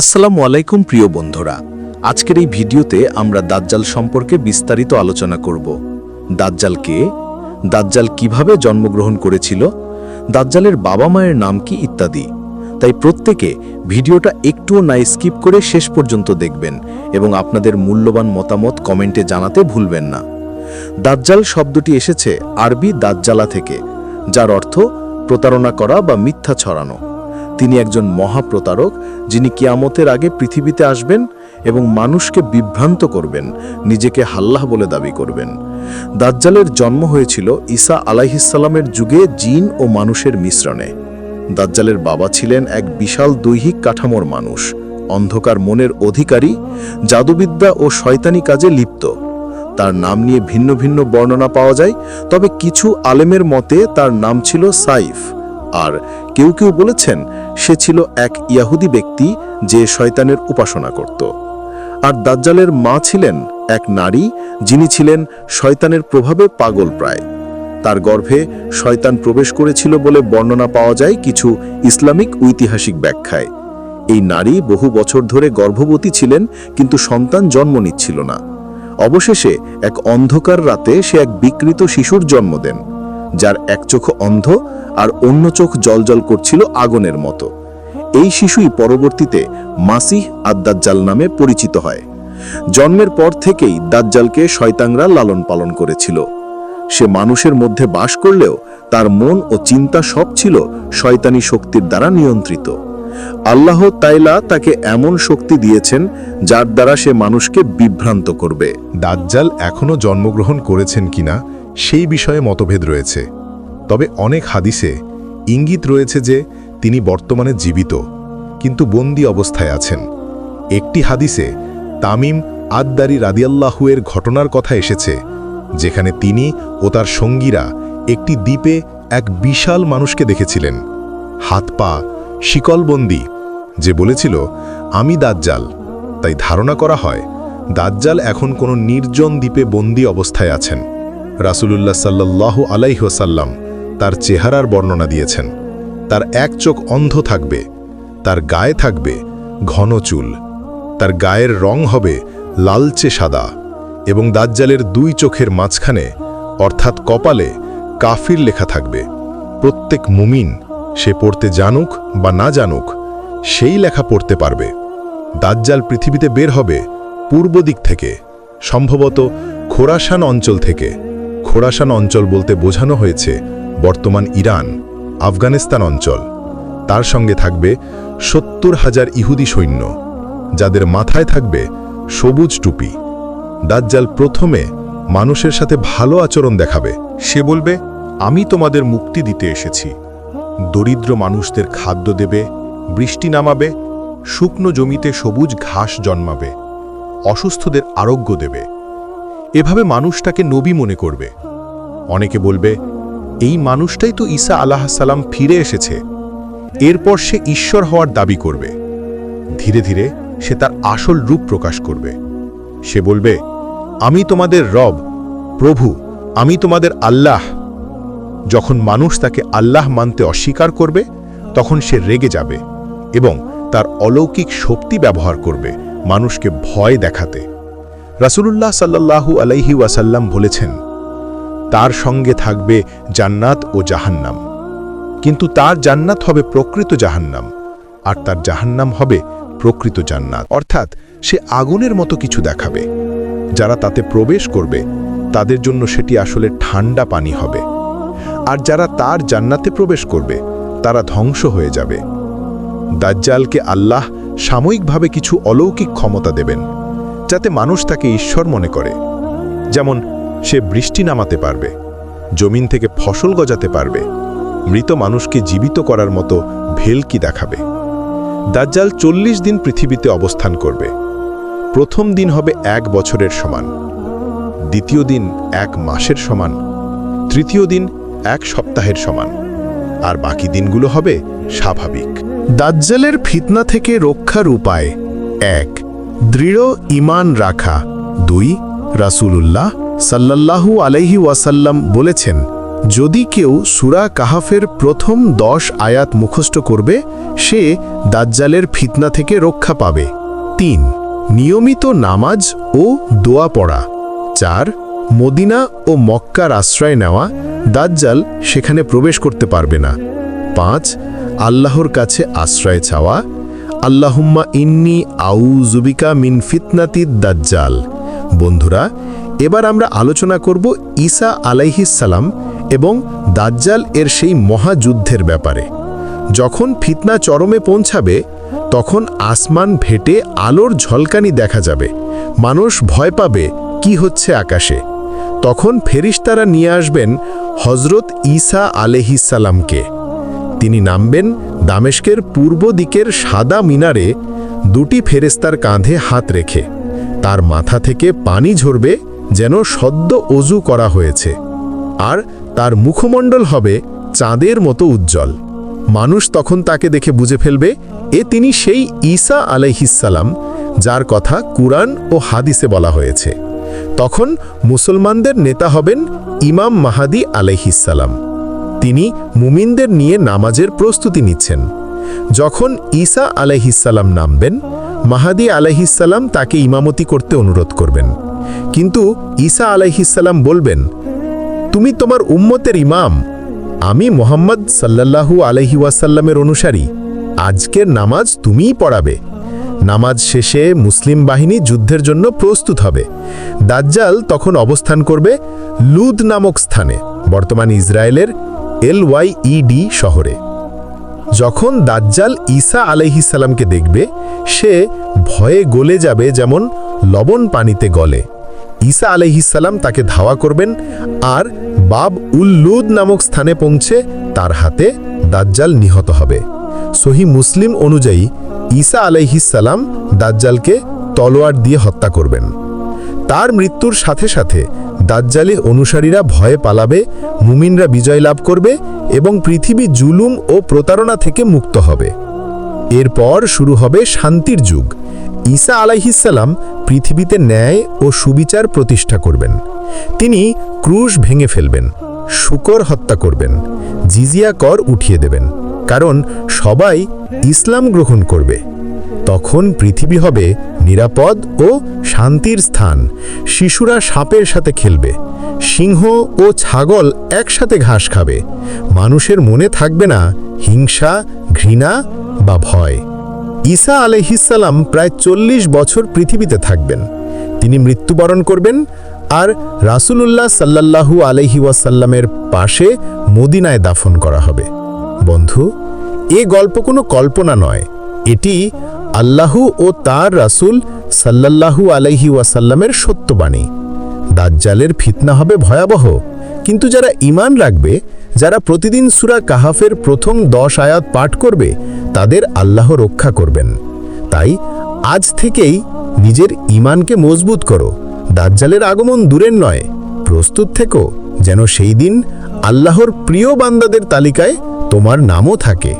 আসসালামু আলাইকুম প্রিয় বন্ধুরা। আজকের এই ভিডিওতে আমরা দাজ্জাল সম্পর্কে বিস্তারিত আলোচনা করব। দাজ্জাল কে? দাজ্জাল কীভাবে জন্মগ্রহণ করেছিল? দাজ্জালের বাবা মায়ের নাম কি ইত্যাদি। তাই প্রত্যেকে ভিডিওটা একটুও না স্কিপ করে শেষ পর্যন্ত দেখবেন এবং আপনাদের মূল্যবান মতামত কমেন্টে জানাতে ভুলবেন না। দাজ্জাল শব্দটি এসেছে আরবি দাজ্জালা থেকে, যার অর্থ প্রতারণা করা বা মিথ্যা ছড়ানো। তিনি একজন মহাপ্রতারক, যিনি কিয়ামতের আগে পৃথিবীতে আসবেন এবং মানুষকে বিভ্রান্ত করবেন, নিজেকে হাল্লাহ বলে দাবি করবেন। দাজ্জালের জন্ম হয়েছিল ঈসা আলাইহিসাল্লামের যুগে জিন ও মানুষের মিশ্রণে। দাজ্জালের বাবা ছিলেন এক বিশাল দৈহিক কাঠামোর মানুষ, অন্ধকার মনের অধিকারী, জাদুবিদ্যা ও শয়তানি কাজে লিপ্ত। তার নাম নিয়ে ভিন্ন ভিন্ন বর্ণনা পাওয়া যায়, তবে কিছু আলেমের মতে তার নাম ছিল সাইফ। আর কেউ কেউ বলেছেন সে ছিল এক ইয়াহুদি ব্যক্তি যে শয়তানের উপাসনা করত। আর দাজ্জালের মা ছিলেন এক নারী যিনি ছিলেন শয়তানের প্রভাবে পাগল প্রায়। তার গর্ভে শয়তান প্রবেশ করেছিল বলে বর্ণনা পাওয়া যায় কিছু ইসলামিক ঐতিহাসিক ব্যাখ্যায়। এই নারী বহু বছর ধরে গর্ভবতী ছিলেন কিন্তু সন্তান জন্ম নিচ্ছিল না। অবশেষে এক অন্ধকার রাতে সে এক বিকৃত শিশুর জন্ম দেন। যার এক চোখ অন্ধ আর অন্য চোখ জলজল করছিল আগুনের মতো। এই শিশুই পরবর্তীতে মাসিহ আদাজ্জাল নামে পরিচিত হয়। জন্মের পর থেকেই দাজ্জালকে শয়তাংরা লালন পালন করেছিল। সে মানুষের মধ্যে বাস করলেও তার মন ও চিন্তা সব ছিল শয়তানি শক্তির দ্বারা নিয়ন্ত্রিত। আল্লাহ তাইলা তাকে এমন শক্তি দিয়েছেন যার দ্বারা সে মানুষকে বিভ্রান্ত করবে। দাজ্জাল এখনও জন্মগ্রহণ করেছেন কিনা সেই বিষয়ে মতভেদ রয়েছে। তবে অনেক হাদিসে ইঙ্গিত রয়েছে যে তিনি বর্তমানে জীবিত, কিন্তু বন্দি অবস্থায় আছেন। একটি হাদিসে তামিম আদদারি রাদিয়াল্লাহুয়ের ঘটনার কথা এসেছে, যেখানে তিনি ও তার সঙ্গীরা একটি দ্বীপে এক বিশাল মানুষকে দেখেছিলেন। হাত পা শিকলবন্দি, যে বলেছিল, আমি দাজ্জাল। তাই ধারণা করা হয়, দাজ্জাল এখন কোনো নির্জন দ্বীপে বন্দি অবস্থায় আছেন। রাসূলুল্লাহ সাল্লাল্লাহু আলাইহসাল্লাম তার চেহারার বর্ণনা দিয়েছেন। তার এক চোখ অন্ধ থাকবে, তার গায়ে থাকবে ঘন চুল, তার গায়ের রং হবে লালচে সাদা এবং দাজ্জালের দুই চোখের মাঝখানে, অর্থাৎ কপালে, কাফির লেখা থাকবে। প্রত্যেক মুমিন সে পড়তে জানুক বা না জানুক, সেই লেখা পড়তে পারবে। দাজ্জাল পৃথিবীতে বের হবে পূর্ব দিক থেকে, সম্ভবত খোরাসান অঞ্চল থেকে। খোরাসান অঞ্চল বলতে বোঝানো হয়েছে বর্তমান ইরান, আফগানিস্তান অঞ্চল। তার সঙ্গে থাকবে সত্তর হাজার ইহুদি সৈন্য, যাদের মাথায় থাকবে সবুজ টুপি। দাজ্জাল প্রথমে মানুষের সাথে ভালো আচরণ দেখাবে। সে বলবে, আমি তোমাদের মুক্তি দিতে এসেছি। দরিদ্র মানুষদের খাদ্য দেবে, বৃষ্টি নামাবে, শুকনো জমিতে সবুজ ঘাস জন্মাবে, অসুস্থদের আরোগ্য দেবে। এভাবে মানুষটাকে নবী মনে করবে। অনেকে বলবে, এই মানুষটাই তো ঈসা আলাহাসাল্লাম ফিরে এসেছে। এরপর সে ঈশ্বর হওয়ার দাবি করবে। ধীরে ধীরে সে তার আসল রূপ প্রকাশ করবে। সে বলবে, আমি তোমাদের রব, প্রভু, আমি তোমাদের আল্লাহ। যখন মানুষ তাকে আল্লাহ মানতে অস্বীকার করবে, তখন সে রেগে যাবে এবং তার অলৌকিক শক্তি ব্যবহার করবে মানুষকে ভয় দেখাতে। রাসূলুল্লাহ সাল্লাল্লাহু আলাইহি ওয়াসাল্লাম বলেছেন, তার সঙ্গে থাকবে জান্নাত ও জাহান্নাম। কিন্তু তার জান্নাত হবে প্রকৃত জাহান্নাম, আর তার জাহান্নাম হবে প্রকৃত জান্নাত। অর্থাৎ সে আগুনের মতো কিছু দেখাবে। যারা তাতে প্রবেশ করবে, তাদের জন্য সেটি আসলে ঠান্ডা পানি হবে। আর যারা তার জান্নাতে প্রবেশ করবে, তারা ধ্বংস হয়ে যাবে। দাজ্জালকে আল্লাহ সাময়িকভাবে কিছু অলৌকিক ক্ষমতা দেবেন, যাতে মানুষ তাকে ঈশ্বর মনে করে। যেমন, সে বৃষ্টি নামাতে পারবে, জমিন থেকে ফসল গজাতে পারবে, মৃত মানুষকে জীবিত করার মতো ভেলকি দেখাবে। দাজ্জাল চল্লিশ দিন পৃথিবীতে অবস্থান করবে। প্রথম দিন হবে এক বছরের সমান, দ্বিতীয় দিন এক মাসের সমান, তৃতীয় দিন এক সপ্তাহের সমান। আর বাকি দিনগুলো হবে স্বাভাবিক। দাজ্জালের ফিতনা থেকে রক্ষার উপায় এক, দৃঢ় ইমান রাখা। দুই, রাসূলুল্লাহ সাল্লাল্লাহু আলাইহি ওয়াসাল্লাম বলেছেন, যদি কেউ সুরা কাহাফের প্রথম দশ আয়াত মুখস্থ করবে, সে দাজ্জালের ফিতনা থেকে রক্ষা পাবে। তিন, নিয়মিত নামাজ ও দোয়া পড়া। চার, মদিনা ও মক্কার আশ্রয় নেওয়া। দাজ্জাল সেখানে প্রবেশ করতে পারবে না। পাঁচ, আল্লাহর কাছে আশ্রয় চাওয়া। আল্লাহুম্মা ইন্নি আউজুবিকা মিন ফিতনাতিদ দাজ্জাল। বন্ধুরা, এবার আমরা আলোচনা করব ঈসা আলাইহিসালাম এবং দাজ্জাল এর সেই মহাযুদ্ধের ব্যাপারে। যখন ফিতনা চরমে পৌঁছাবে, তখন আসমান ফেটে আলোর ঝলকানি দেখা যাবে। মানুষ ভয় পাবে কি হচ্ছে আকাশে। তখন ফেরিস্তারা নিয়ে আসবেন হজরত ঈসা আলেহিসাল্লামকে তিনি নামবেন দামেস্কের পূর্ব দিকের সাদা মিনারে দুটি ফেরেস্তার কাঁধে হাত রেখে। তার মাথা থেকে পানি ঝরবে যেন সদ্য অজু করা হয়েছে। আর তার মুখমণ্ডল হবে চাঁদের মতো উজ্জ্বল। মানুষ তখন তাকে দেখে বুঝে ফেলবে, এ তিনি সেই ঈসা আলাইহিসাল্লাম যার কথা কুরআন ও হাদিসে বলা হয়েছে। তখন মুসলমানদের নেতা হবেন ইমাম মাহাদি আলাইহিসাল্লাম তিনি মুমিনদের নিয়ে নামাজের প্রস্তুতি নিচ্ছেন। যখন ঈসা আলাইহিসাল্লাম নামবেন, মাহাদি আলাইহিসাল্লাম তাকে ইমামতি করতে অনুরোধ করবেন। কিন্তু ঈসা আলাইহিসাল্লাম বলবেন, তুমি তোমার উম্মতের ইমাম। আমি মোহাম্মদ সাল্লাল্লাহু আলহি ওয়াসাল্লামের অনুসারী। আজকের নামাজ তুমিই পড়াবে। নামাজ শেষে মুসলিম বাহিনী যুদ্ধের জন্য প্রস্তুত হবে। দাজ্জাল তখন অবস্থান করবে লুদ নামক স্থানে, বর্তমান ইসরায়েলের এল ওয়াই ইডি শহরে। যখন দাজ্জাল ঈসা আলাইহিসাল্লামকে দেখবে, সে ভয়ে গলে যাবে যেমন লবণ পানিতে গলে। ঈসা আলাইহিসাল্লাম তাকে ধাওয়া করবেন আর বাব উল্লুদ নামক স্থানে পৌঁছে তার হাতে দাজ্জাল নিহত হবে। সহি মুসলিম অনুযায়ী ঈসা আলাইহিসাল্লাম দাজ্জালকে তলোয়ার দিয়ে হত্যা করবেন। তার মৃত্যুর সাথে সাথে দাজ্জালে অনুসারীরা ভয়ে পালাবে, মুমিনরা বিজয় লাভ করবে এবং পৃথিবী জুলুম ও প্রতারণা থেকে মুক্ত হবে। এরপর শুরু হবে শান্তির যুগ। ঈসা আলাইহিসাল্লাম পৃথিবীতে ন্যায় ও সুবিচার প্রতিষ্ঠা করবেন। তিনি ক্রুশ ভেঙে ফেলবেন, শুকর হত্যা করবেন, জিজিয়া কর উঠিয়ে দেবেন। কারণ সবাই ইসলাম গ্রহণ করবে। তখন পৃথিবী হবে নিরাপদ ও শান্তির স্থান। শিশুরা সাপের সাথে খেলবে। সিংহ ও ছাগল একসাথে ঘাস খাবে। মানুষের মনে থাকবে না হিংসা, ঘৃণা বা ভয়। ঈসা আলহিসাল্লাম প্রায় চল্লিশ বছর পৃথিবীতে থাকবেন। তিনি মৃত্যুবরণ করবেন আর রাসূলুল্লাহ সাল্লাল্লাহু আলহি ওয়াসাল্লামের পাশে মদিনায় দাফন করা হবে। বন্ধু, এ গল্প কোনো কল্পনা নয়। এটি আল্লাহু ও তার রাসূল সাল্লাল্লাহু আলাইহি ওয়াসাল্লামের সত্যবাণী। দাজ্জালের ফিতনা হবে ভয়াবহ, কিন্তু যারা ঈমান রাখবে, যারা প্রতিদিন সুরা কাহাফের প্রথম দশ আয়াত পাঠ করবে, তাদের আল্লাহ রক্ষা করবেন। তাই আজ থেকেই নিজের ঈমানকে মজবুত করো। দাজ্জালের আগমন দূরের নয়, প্রস্তুত থেকো, যেন সেই দিন আল্লাহর প্রিয় বান্দাদের তালিকায় তোমার নামও থাকে।